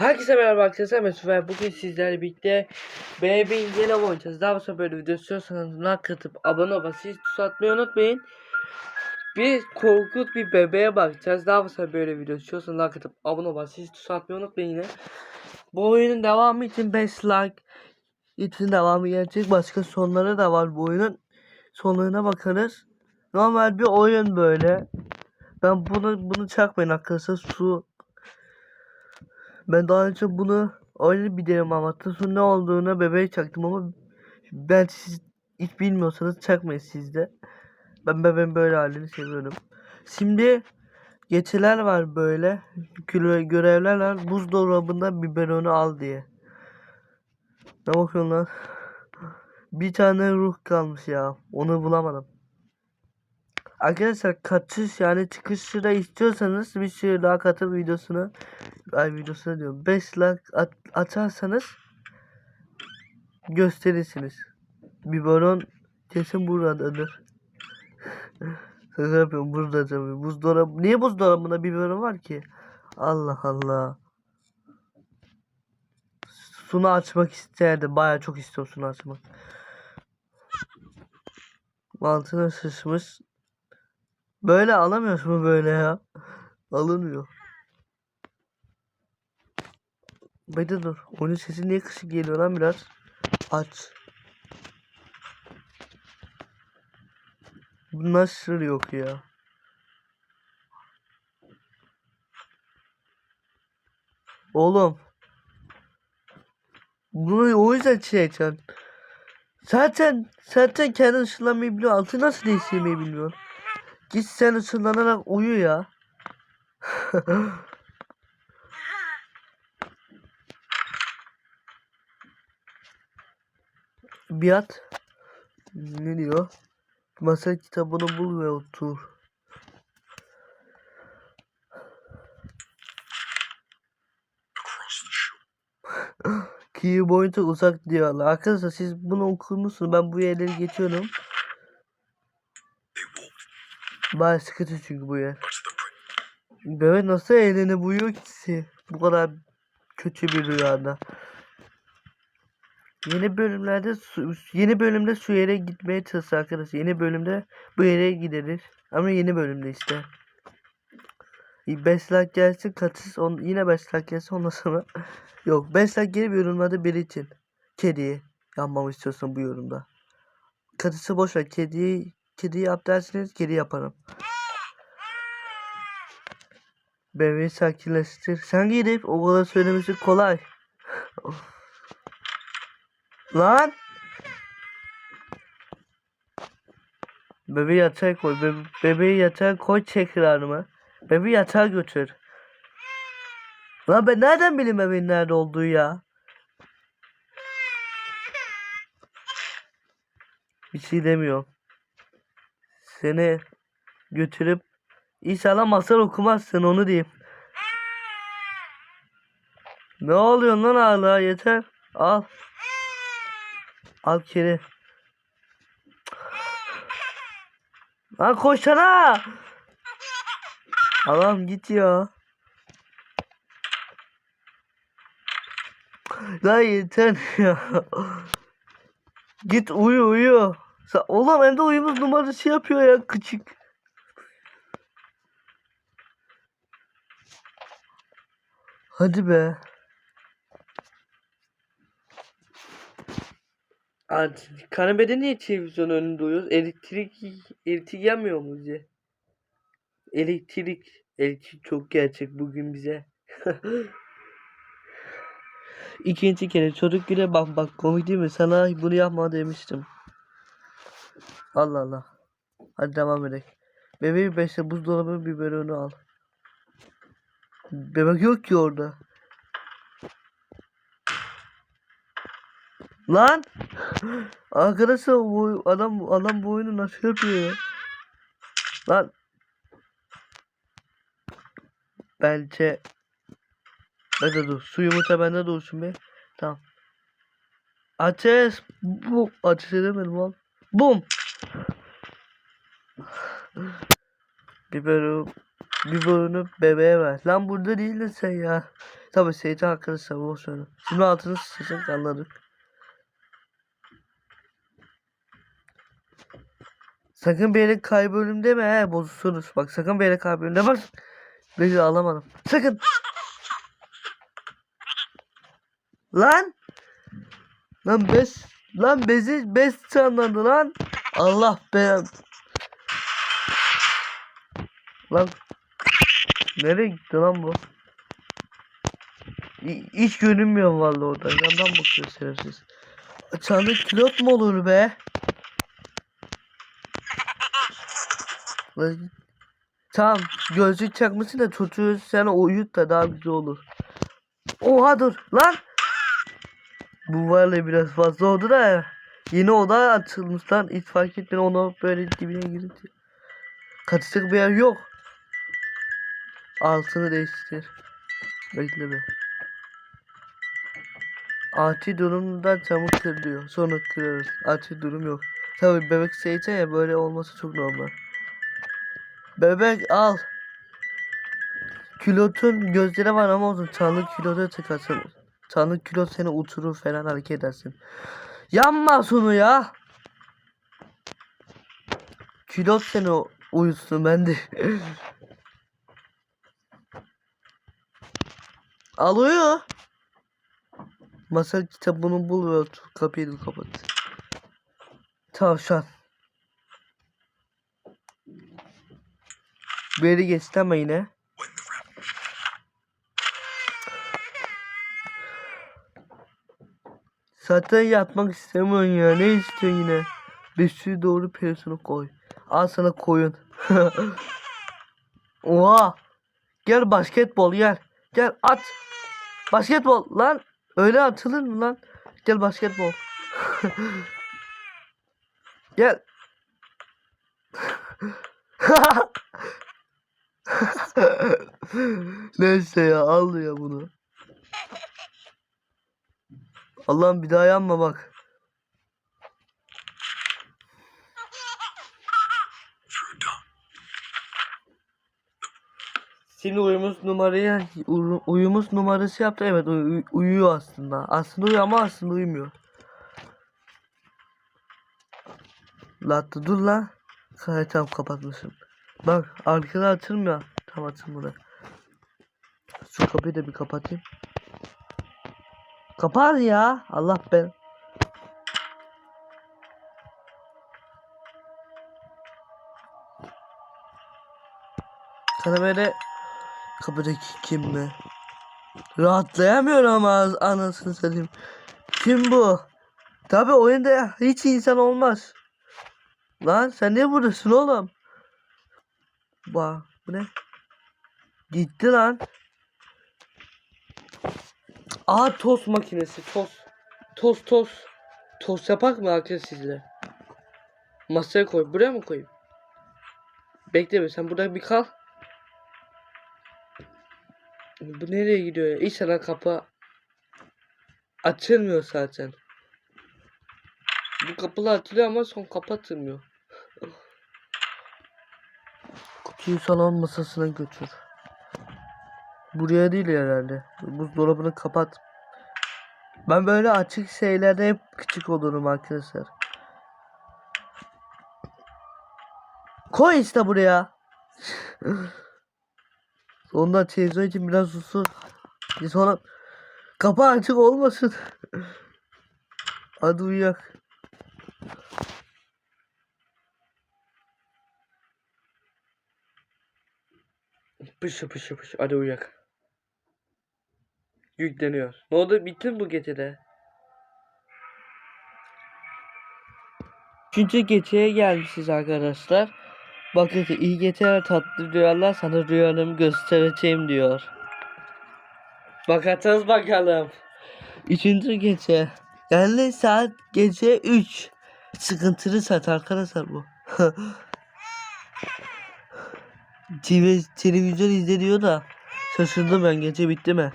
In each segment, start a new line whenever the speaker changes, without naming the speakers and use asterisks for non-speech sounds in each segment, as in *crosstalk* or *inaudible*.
Herkese merhaba arkadaşlar Mesut ve bugün sizlerle birlikte Baby'in yeni oynayacağız. Daha sonra böyle video istiyorsanız like atıp abone olmayı siz tuş atmayı unutmayın. Bir korkut bir bebeğe bakacağız. Daha sonra böyle video istiyorsanız like atıp abone olmayı siz tuş atmayı unutmayın yine. Bu oyunun devamı için 5 like için devamı gelecek. Başka sonları da var bu oyunun. Sonlarına bakarız. Normal bir oyun böyle. Ben bunu bunu çakmayın arkadaşlar. Su ben daha önce bunu öyle bir denem anlattım. Sonra ne olduğunu bebeğe çaktım ama ben siz hiç bilmiyorsanız çakmayın siz de. Ben bebeğin böyle halini seviyorum. Şimdi geçiler var böyle. Göre- Görevler var. Buzdolabında biberonu al diye. Ne bakıyorsun lan? Bir tane ruh kalmış ya. Onu bulamadım. Arkadaşlar kaçış yani çıkışı da istiyorsanız bir şey daha katıl videosunu ay videosunu diyorum 5 like at, atarsanız gösterirsiniz. Biberon kesin buradadır. *laughs* Şaka yapıyorum burada tabii. Buzdolabı. Niye buzdolabında biberon var ki? Allah Allah. Sunu açmak isterdi. Baya çok istiyorum sunu açmak. Altına şişmiş. Böyle alamıyoruz mu böyle ya? Alınmıyor. Bekle dur. Onun sesi niye kısık geliyor lan biraz? Aç. Bu nasıl yok ya? Oğlum. Bunu o yüzden çiğneyeceksin. Zaten zaten kendin ışınlanmayı biliyor. Altı nasıl değiştirmeyi bilmiyor. Git sen ışınlanarak uyu ya. *laughs* Biat ne diyor? Masa kitabını bul ve otur. *laughs* Boyunca uzak diyorlar. Arkadaşlar siz bunu okumuşsunuz. Ben bu yerleri geçiyorum. Baya sıkıntı çünkü bu yer. Bebek nasıl eğlenip uyuyor ki bu kadar kötü bir rüyada. Yeni bölümlerde yeni bölümde şu yere gitmeye çalışıyor arkadaşlar. Yeni bölümde bu yere gideriz. Ama yeni bölümde işte. 5 like gelsin katış on, yine 5 like gelsin ondan sonra *laughs* yok 5 like gelip yorumladı biri için kediyi yapmamı istiyorsun bu yorumda katısı boş ver kediyi kediyi yap derseniz kedi yaparım. Bebeği sakinleştir. Sen gidip o kadar söylemesi kolay. Lan! Bebeği yatağa koy. Be bebeği yatağa koy tekrarıma Bebeği yatağa götür. Lan ben nereden bileyim bebeğin nerede olduğu ya? Bir şey demiyorum. Seni götürüp inşallah masal okumazsın onu diyeyim. Ne oluyor lan hala yeter. Al. Al kiri. Lan koşsana. Allah'ım git ya. Lan yeter ya. git uyu uyu. Sa Oğlum hem de uyumuz numarası yapıyor ya küçük. Hadi be. Artık kanepede niye televizyon önünde uyuyoruz? Elektrik elektrik yanmıyor mu bize? Elektrik. Elektrik çok gerçek bugün bize. *laughs* İkinci kere çocuk güne bak bak komik değil mi? Sana bunu yapma demiştim. Allah Allah. Hadi devam edelim. Bebeği beşte buzdolabı biberonu al. Bebek yok ki orada. Lan! *laughs* Arkadaşlar bu adam adam bu oyunu nasıl yapıyor ya? Lan Bence Hadi dur. Su yumurta bende dursun be. Tamam. Ateş. Bu ateş edemedim lan. Bum. Biberu biberonu bebeğe ver. Lan burada değildin sen ya. Tabi Seyit'e arkadaşlar boş ver. Şimdi altını sıçacak anladık. Sakın bir yere kaybölüm deme he bozuluruz. Bak sakın bir yere kaybölüm deme. Bak. Beni alamadım. Sakın. Lan. Lan bez. Lan bezi bez canlandı lan. Allah be. Lan. Nereye gitti lan bu? Hi- Hiç görünmüyor vallahi orada. Yandan bakıyor şerefsiz. Çanlı kilot mu olur be? Tamam gözlük çakmışsın da çocuğu sen uyut da daha güzel olur. Oha dur lan. Bu vallahi biraz fazla oldu da yeni oda açılmış lan hiç fark etmeden onu böyle dibine girince. Kaçacak bir yer yok. Altını değiştir. Bekle bir. Acil durumda camı kır diyor. Sonra kırarız. Acil durum yok. Tabii bebek seyirci ya böyle olması çok normal. Bebek al. Külotun gözleri var ama olsun. Çanlı külota çıkarsın. Çanlı külot seni uçurur falan hareket edersin. Yanma şunu ya. Külot seni u- uyutsun ben de. *laughs* Alıyor. Masal kitabını bul ve. Kapıyı kapat. Tavşan. Beri geçti ama yine. Zaten yatmak istemiyorsun ya. Ne istiyorsun yine? Bir sürü doğru personu koy. Al sana koyun. *laughs* Oha. Gel basketbol gel. Gel at. Basketbol lan. Öyle atılır mı lan? Gel basketbol. *laughs* gel. *laughs* Neyse ya al ya bunu. Allah'ım bir daha yanma bak. Şimdi uyumuz numarayı uyu- uyumuz numarası yaptı. Evet uy- uyuyor aslında. Aslında uyuyor ama aslında uyumuyor. Lattı dur lan. Hayır tamam kapatmışım. Bak arkada açılmıyor. Tam açılmadı. Şu kapıyı da bir kapatayım. Kapat ya. Allah ben. Sana kapıdaki kim mi? Rahatlayamıyorum ama anasını satayım. Kim bu? Tabi oyunda hiç insan olmaz. Lan sen niye buradasın oğlum? Bak bu ne? Gitti lan. Aa tost makinesi tost. Tost tost. Tost yapak mı arkadaş sizle? Masaya koy. Buraya mı koyayım? Bekle be sen burada bir kal. Bu nereye gidiyor ya? İnşallah kapı açılmıyor zaten. Bu kapılar açılıyor ama son kapı açılmıyor. Kutuyu salon masasına götür. Buraya değil herhalde. Buzdolabını kapat. Ben böyle açık şeylerde hep küçük olurum arkadaşlar. Koy işte buraya. *laughs* Ondan televizyon için biraz usul. Sonra kapı açık olmasın. *laughs* Hadi uyuyak. Pış pış pış. Hadi uyuyak. Yükleniyor. Ne oldu? Bitti mi bu gecede? Üçüncü geceye gelmişiz arkadaşlar. Bakın ki iyi geceler tatlı rüyalar sana rüyalarımı göstereceğim diyor. Bakacağız bakalım. Üçüncü gece. Yani saat gece 3. Sıkıntılı saat arkadaşlar bu. *laughs* TV, televizyon izleniyor da şaşırdım ben gece bitti mi?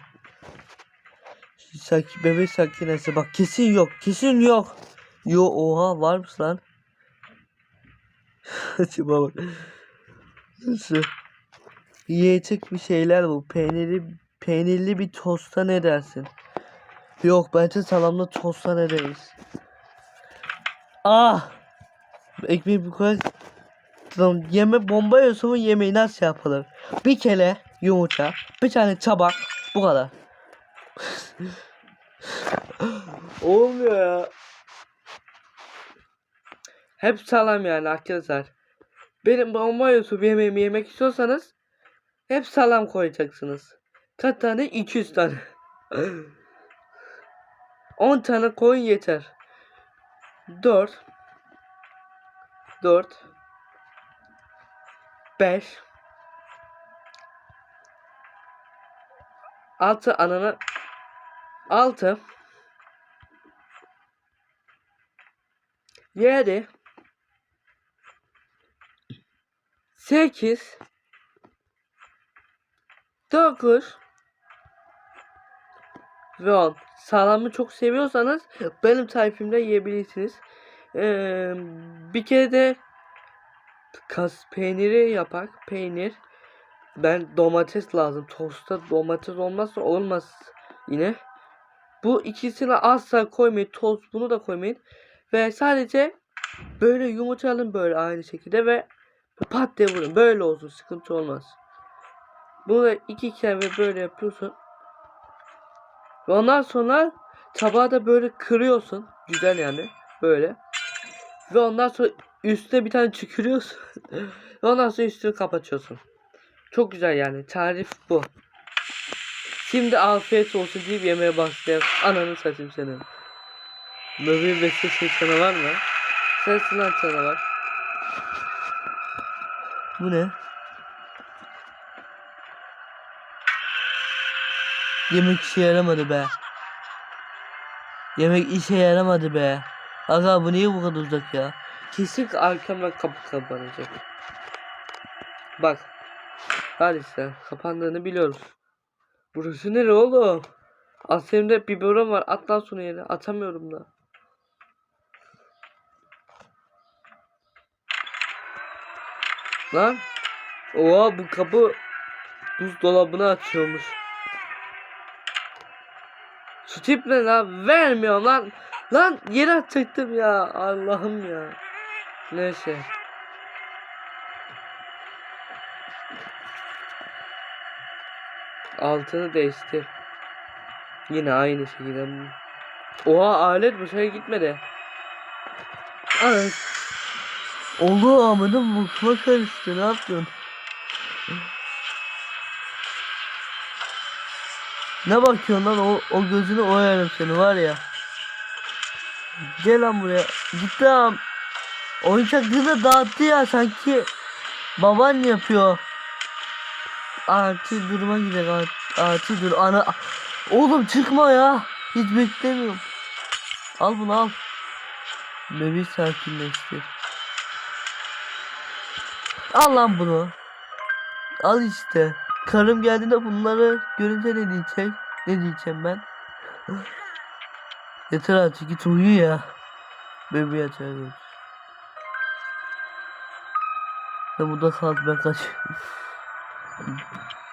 Sak bebek sakinesi bak kesin yok kesin yok. Yo oha varmış lan. *laughs* Şuna bak. Nasıl? Yiyecek bir şeyler bu. Peyniri peynirli bir tosta ne dersin? Yok bence salamlı tosta ne deriz? Ah! Ekmeği bu kadar Tamam, yeme bomba bu yemeği nasıl yapılır? Bir kere yumurta, bir tane tabak, bu kadar. *laughs* Olmuyor ya. Hep salam yani arkadaşlar. Benim bomba YouTube yemeğimi yemek istiyorsanız hep salam koyacaksınız. Kaç tane? 200 tane. *laughs* 10 tane koyun yeter. 4 4 5 6 ananı 6 7 8 9 ve 10 Salamı çok seviyorsanız benim tarifimde yiyebilirsiniz. Ee, bir kere de kas peyniri yapak. Peynir. Ben domates lazım. Tosta domates olmazsa olmaz yine. Bu ikisini asla koymayın. Tost bunu da koymayın. Ve sadece böyle yumurta alın böyle aynı şekilde ve pat diye vurun. Böyle olsun. Sıkıntı olmaz. Bunu iki kere böyle yapıyorsun. Ve ondan sonra tabağı da böyle kırıyorsun. Güzel yani. Böyle. Ve ondan sonra üstüne bir tane tükürüyorsun. Ve *laughs* ondan sonra üstünü kapatıyorsun. Çok güzel yani. Tarif bu. Şimdi afiyet olsun deyip yemeğe başlayalım. Ananı satayım senin. Bir ses canavar mı? Sensin lan canavar. Bu ne? Yemek işe yaramadı be. Yemek işe yaramadı be. Aga bu niye bu kadar uzak ya? Kesin arkamdan kapı kapanacak. Bak. Hadi işte kapandığını biliyoruz. Burası nere oğlum? Aslında biberon var. At lan şunu yere. Atamıyorum da. Lan. Oha bu kapı buzdolabını açıyormuş. Şu tip ne lan? Vermiyor lan. Lan yere atacaktım ya. Allah'ım ya. Neyse. Altını değiştir. Yine aynı şekilde. Oha alet bu şey gitmedi. Ay. Oldu amına mutfak karıştı ne yapıyorsun? Ne bakıyorsun lan o, o gözünü oyarım seni var ya. Gel lan buraya. Gittim. Oyuncakları dağıttı ya sanki baban yapıyor. Artı duruma gidelim. Artı dur. Ana. Oğlum çıkma ya. Hiç beklemiyorum. Al bunu al. Bebeği sakinleştir. Al lan bunu. Al işte. Karım geldiğinde bunları görünce ne diyecek? Ne diyeceğim ben? *laughs* Yeter artık git uyu ya. Bebeği yeter. Sen burada kal ben kaç. *laughs*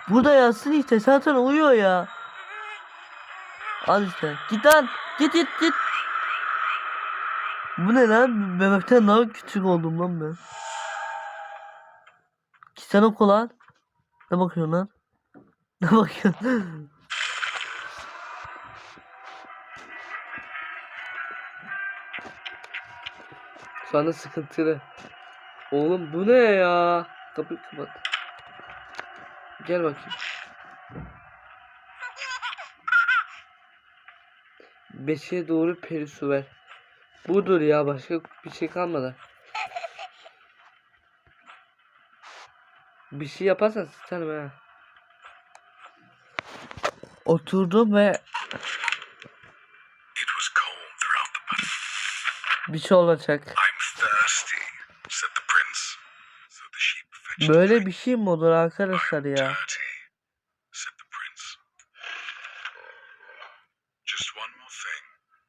Burada yatsın işte zaten uyuyor ya. Al işte. Git lan. Git git git. Bu ne lan? Bebekten daha küçük oldum lan ben. Gitsene okula. Ne bakıyorsun lan? *laughs* Ne bakıyorsun? Şu anda sıkıntılı. Oğlum bu ne ya? Kapıyı kapat. Gel bakayım. Beşe doğru perisu ver. Budur ya başka bir şey kalmadı. Bir şey yaparsan sıçarım ha. Oturdum ve
It was cold throughout the path.
bir şey olacak.
I'm thirsty, said the prince. So the sheep fetched
Böyle bir şey mi olur arkadaşlar ya?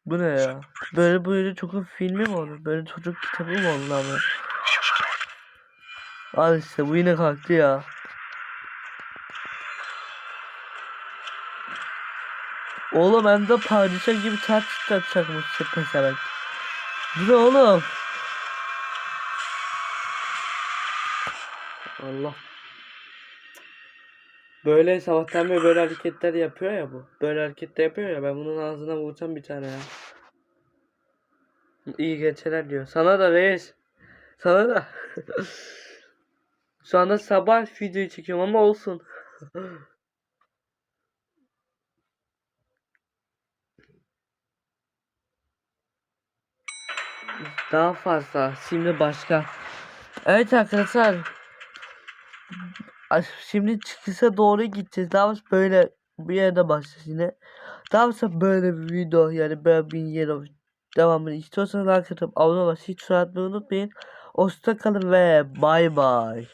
Bu ne ya? Böyle böyle çocuk filmi mi olur? Böyle çocuk kitabı mı olur abi? Al işte bu yine kalktı ya. Oğlum ben de padişah gibi taç takacakmış pesevenk. Bu ne oğlum? Allah. Böyle sabahtan beri böyle hareketler yapıyor ya bu. Böyle hareketler yapıyor ya ben bunun ağzına vuracağım bir tane ya. İyi geceler diyor. Sana da reis. Sana da. *laughs* Şu anda sabah videoyu çekiyorum ama olsun. *laughs* Daha fazla. Şimdi başka. Evet arkadaşlar. Şimdi çıkışa doğru gideceğiz. Daha sonra böyle bir yerde başlayacağız yine. Daha sonra böyle bir video yani böyle bir yere devamını istiyorsanız atıp abone olmayı hiç unutmayın. Hoşça kalın ve bay bay.